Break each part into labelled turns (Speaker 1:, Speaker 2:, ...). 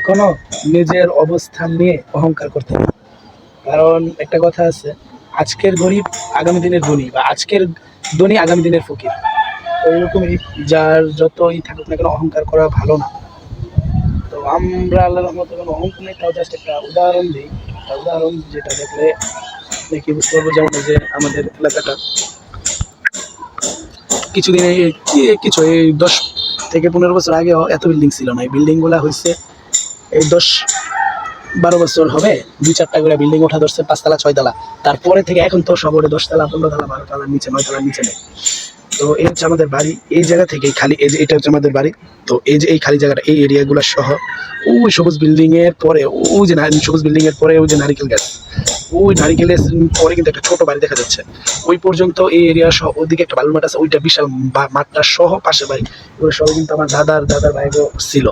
Speaker 1: কখনো নিজের অবস্থান নিয়ে অহংকার করতে হবে। কারণ একটা কথা আছে, আজকের গরিব আগামী দিনের ধনী বা আজকের ধনী আগামী দিনের ফকির। তো যার যতই থাকুক না কেন অহংকার করা ভালো না। তো আমরা আল্লাহ রহমতে অহংকার নেই, তাও জাস্ট একটা উদাহরণ দিই। একটা উদাহরণ যেটা দেখলে দেখি বুঝতে পারব যেমন যে আমাদের এলাকাটা। কিছুদিন এই কিছু এই দশ থেকে পনেরো বছর আগে এত বিল্ডিং ছিল না। এই বিল্ডিংগুলো হয়েছে এই দশ বারো বছর হবে, দুই চারটা করে বিল্ডিং ওঠা ধরছে, পাঁচতলা, ছয়তলা। তারপরে থেকে এখন তো ওটা দশতলা বারো তলার নিচে নয় তলার নিচে নেই। তো এই হচ্ছে আমাদের বাড়ি, এই জায়গা থেকে খালি, এই যে এটা হচ্ছে আমাদের বাড়ি। তো এই যে এই খালি জায়গাটা, এই এরিয়াগুলো সহ, ওই সবুজ বিল্ডিং এর পরে, ওই যে সবুজ বিল্ডিং এর পরে ওই যে নারিকেল গাছ। ওই নারিকেলের পরে কিন্তু একটা ছোট বাড়ি দেখা যাচ্ছে। ওই পর্যন্ত এই এরিয়া সহ, ওদিকে একটা বালুর মাঠ আছে, ওইটা বিশাল মাঠটা সহ পাশে বাড়ি। ওই সব কিন্তু আমার দাদার দাদার ভাইগো ছিল।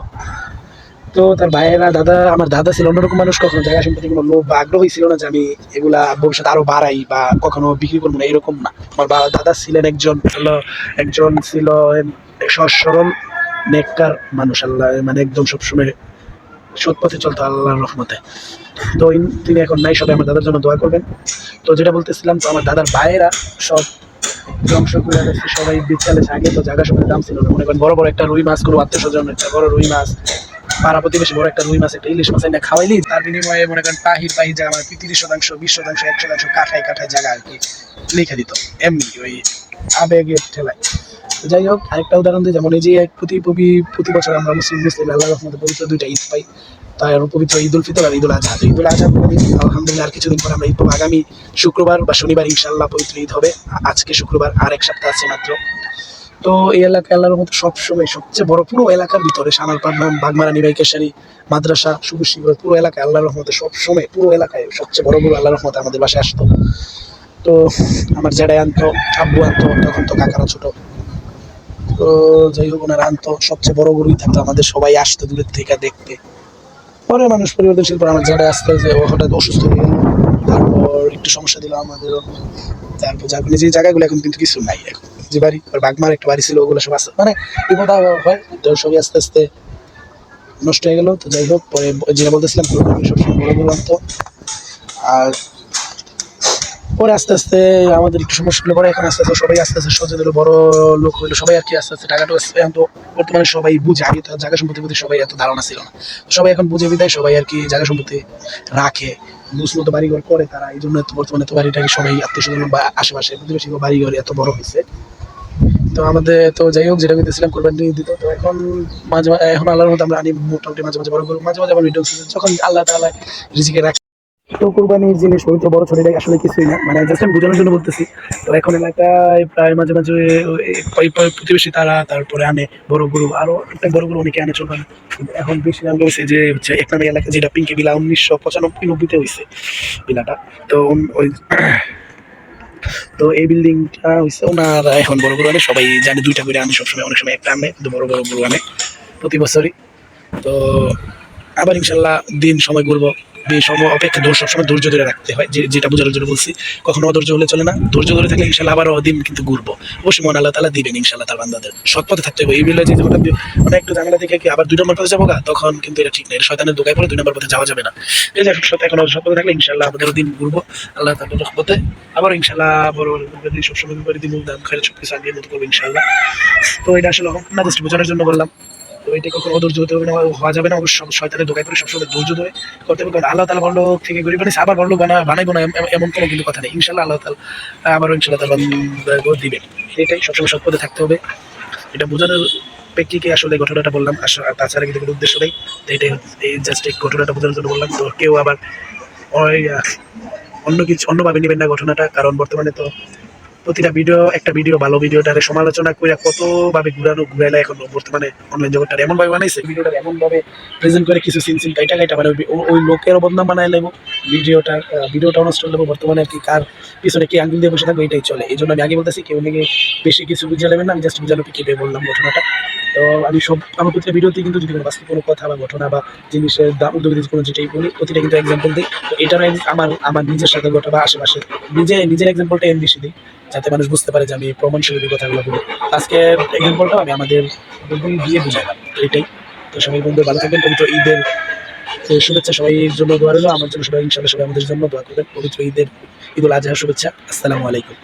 Speaker 1: তো তার ভাইয়েরা, দাদা, আমার দাদা ছিল অন্যরকম মানুষ, কখনো জায়গা সম্পত্তি কোনো লোভ বা আগ্রহী ছিল না যে আমি এগুলা ভবিষ্যতে আরও বাড়াই বা কখনো বিক্রি করব না, এরকম না। আমার দাদা ছিলেন একজন, হলো একজন ছিল সরল নেককার মানুষ, আল্লাহ মানে একদম সবসময় সৎ পথে চলতো আল্লাহর রহমতে। তো তিনি এখন নাই, সবাই আমার দাদার জন্য দোয়া করবেন। তো যেটা বলতেছিলাম, তো আমার দাদার ভাইয়েরা সব ধ্বংস করে সবাই বিচ্ছালে আগে তো জায়গা সময় দাম ছিল না। মনে করেন বড় বড় একটা রুই মাছ, কোনো আত্মীয় স্বজন, একটা বড় রুই মাছ পাড়া প্রতিবেশী বড় একটা রুই মাছ, একটা ইলিশ মাছ এটা খাওয়াইলি, তার বিনিময়ে মনে করেন পাহির পাহির জায়গা মানে তিরিশ শতাংশ, বিশ শতাংশ এক শতাংশ কাঠায় কাঠায় জায়গা আর কি লিখে দিত। এমনি ওই আবেগের ঠেলায়। যাই হোক, আরেকটা উদাহরণ দিই, যেমন এই যে এক প্রতি প্রতি- বছর আমরা মুসলিম মুসলিম আল্লাহ রহমতে পবিত্র দুইটা ঈদ পাই। তার পবিত্র ঈদ উল ফিতর আর ঈদ উল আজহা ঈদ উল আজহা আলহামদুলিল্লাহ, আর কিছুদিন পর আমরা ঈদ পাবো। আগামী শুক্রবার বা শনিবার ইনশাল্লাহ পবিত্র ঈদ হবে। আজকে শুক্রবার, আর এক সপ্তাহ আছে মাত্র। তো এই এলাকা আল্লাহর মতো সবসময় সবচেয়ে বড় পুরো এলাকার ভিতরে সানালপাড় বাগমারা নিবাই কেশারি মাদ্রাসা শিবর পুরো এলাকায় আল্লাহর রহমতে সবসময়, পুরো এলাকায় সবচেয়ে বড় বড় আল্লাহর রহমতে আমাদের বাসায় আসতো। তো আমার জেডাই আনতো, আব্বু আনতো তখন তো কাকারা ছোট। তো যাই হোক, ওনারা আনতো, সবচেয়ে বড় গরুই থাকতো আমাদের, সবাই আসতো দূরের থেকে দেখতে। পরে মানুষ পরিবর্তনশীল পর আমার জেডাই আসতে যে হঠাৎ অসুস্থ হয়ে গেল। তারপর একটু সমস্যা দিল আমাদেরও। তারপর যার ফলে যে জায়গাগুলো এখন কিন্তু কিছু নাই এখন। যে বাড়ি আর বাগমার একটা বাড়ি ছিল ওগুলো সব আছে। মানে বিপদ হয় তো সবই আস্তে আস্তে নষ্ট হয়ে গেল তো যাই হোক পরে যেটা বলতেছিলাম বড় গরু আনতো আর পরে আস্তে আস্তে আমাদের একটু সমস্যা হলে পরে এখন আস্তে আস্তে সবাই আস্তে আস্তে সচেতন হলো, বড় লোক হইল সবাই আর কি আস্তে আস্তে টাকাটা এখন তো বর্তমানে সবাই বুঝে আগে তো জায়গা সম্পত্তির প্রতি সবাই এত ধারণা ছিল না। সবাই এখন বুঝে বিদায় সবাই আর কি জায়গা সম্পত্তি রাখে বুঝলো তো বাড়িঘর করে তারা এই জন্য বর্তমানে তো বাড়িটাকে সবাই আত্মীয় স্বজন বা আশেপাশে প্রতিবেশী বাড়িঘর এত বড় হয়েছে তো আমাদের, তো যাই হোক, যেটা করতেছিলাম কোরবানি দিত। তো এখন মাঝে মাঝে এখন আল্লাহর মতো আমরা আনি মোটামুটি মাঝে মাঝে বড় করব মাঝে মাঝে আবার ভিডিও যখন আল্লাহ তাআলা রিজিকে রাখে। তো কোরবানির জিনিস, পবিত্র বড় ছোট আসলে কিছুই না। মানে জাস্ট আমি বোঝানোর জন্য বলতেছি, তো এখন এলাকায় প্রায় মাঝে মাঝে প্রতিবেশী তারা তারপরে আনে বড় গরু। আরও একটা বড় গরু অনেকে আনে চলবে না এখন বেশি নাম রয়েছে যে, হচ্ছে এক নামে এলাকা, যেটা পিঙ্কি বিলা উনিশশো পঁচানব্বই নব্বইতে হয়েছে বিলাটা তো ওই তো এই বিল্ডিংটা হচ্ছে ওনার এখন বড় বড় সবাই জানে দুইটা করে আমি সবসময় অনেক সময় একটা আনে, কিন্তু বড় বড় গরু আনে প্রতি বছরই। তো আবার ইনশাল্লাহ দিন সময় ঘুরবো সময় অপেক্ষা ধৈর্য সবসময় ধৈর্য ধরে রাখতে হয়, যে যেটা বোঝানোর জন্য বলছি। কখনো অধৈর্য হলে চলে না। ধৈর্য ধরে থাকলে ইনশাল্লাহ আবারও দিন কিন্তু ঘুরবো। অবশ্যই মন আল্লাহ তালা দিবেন ইনশাল্লাহ তার বান্দাদের। সৎ পথে থাকতে হবে। এই বিলে যে হঠাৎ মানে একটু ঝামেলা দেখে কি আবার দুই নম্বর পথে যাব গা? তখন কিন্তু এটা ঠিক না। এটা শয়তানের দোকায় পড়ে দুই নম্বর পথে যাওয়া যাবে না। এই যে সত্য এখন সৎ পথে থাকলে ইনশাল্লাহ আমাদের দিন ঘুরবো। আল্লাহ তালার রহমতে আবার ইনশাল্লাহ বড় সবসময় দিন দাম খাই সব কিছু আগের মতো করব ইনশাল্লাহ। তো এটা আসলে জাস্ট বোঝানোর জন্য বললাম তো এটা কখনো অধৈর্য হতে হবে না, হওয়া যাবে না। অবশ্য শয়তানের দোকায় পড়ে সবসময় ধৈর্য ধরে করতে হবে, কারণ আল্লাহ তালা লোক থেকে গরিব বানিয়েছে আবার লোক বানা বানাইবো না এমন কোনো কিন্তু কথা নেই। ইনশাল্লাহ আল্লাহ তালা আবারও ইনশাল্লাহ তালা দিবেন। এটাই সবসময় সৎ পথে থাকতে হবে। এটা বোঝানোর প্রেক্ষিকে আসলে ঘটনাটা বললাম তাছাড়া কিন্তু কোনো উদ্দেশ্য নেই। তো এটাই এই জাস্ট এই ঘটনাটা বোঝানোর জন্য বললাম। তো কেউ আবার অন্য কিছু অন্যভাবে নেবেন না ঘটনাটা, কারণ বর্তমানে তো প্রতিটা ভিডিও একটা ভিডিও ভালো ভিডিও ভিডিওটারে সমালোচনা করে কতভাবে ঘুরানো, ঘুরাইলে এখন বর্তমানে অনলাইন জগৎটা এমন ভাবে বানাইছে? ভিডিওটা এমন ভাবে প্রেজেন্ট করে কিছু সিন সিন কাইটা কাইটা মানে ওই- লোকের বদনাম বানাই লেবো ভিডিওটা ভিডিওটা নষ্ট যাব বর্তমানে আর কি কার পিছনে কি আঙ্গুল দিয়ে বসে থাকবে, এটাই চলে। এই জন্য আমি আগে বলতেছি, কেউ নাকি বেশি কিছু বুঝে নেবেন না, আমি জাস্ট বুঝানো কি বললাম ঘটনাটা। তো আমি সব, আমার প্রতিটা ভিডিওতে কিন্তু যদি কোনো বাস্তব কোনো কথা বা ঘটনা বা জিনিসের দাম উদ্যোগ কোনো যেটাই বলি, প্রতিটা কিন্তু এক্সাম্পল দিই। তো এক- আমার আমার নিজের সাথে ঘটা বা আশেপাশে নিজে, নিজের এক্সাম্পলটা এম বেশি দিই। যাতে মানুষ বুঝতে পারে যে আমি প্রমাণশীল কথাগুলো বলি। আজকে এক্সাম্পলটা আমি আমাদের বন্ধু দিয়ে বুঝালাম, এটাই। তো সবাই বন্ধু ভালো থাকবেন, পবিত্র ঈদের শুভেচ্ছা সবাইয়ের জন্য দোয়া রইল। আমার জন্য সবাই ইনশাল্লাহ সবাই আমাদের জন্য দোয়া করবেন। পবিত্র ঈদের, ঈদুল আজহার শুভেচ্ছা। আসসালামু আলাইকুম।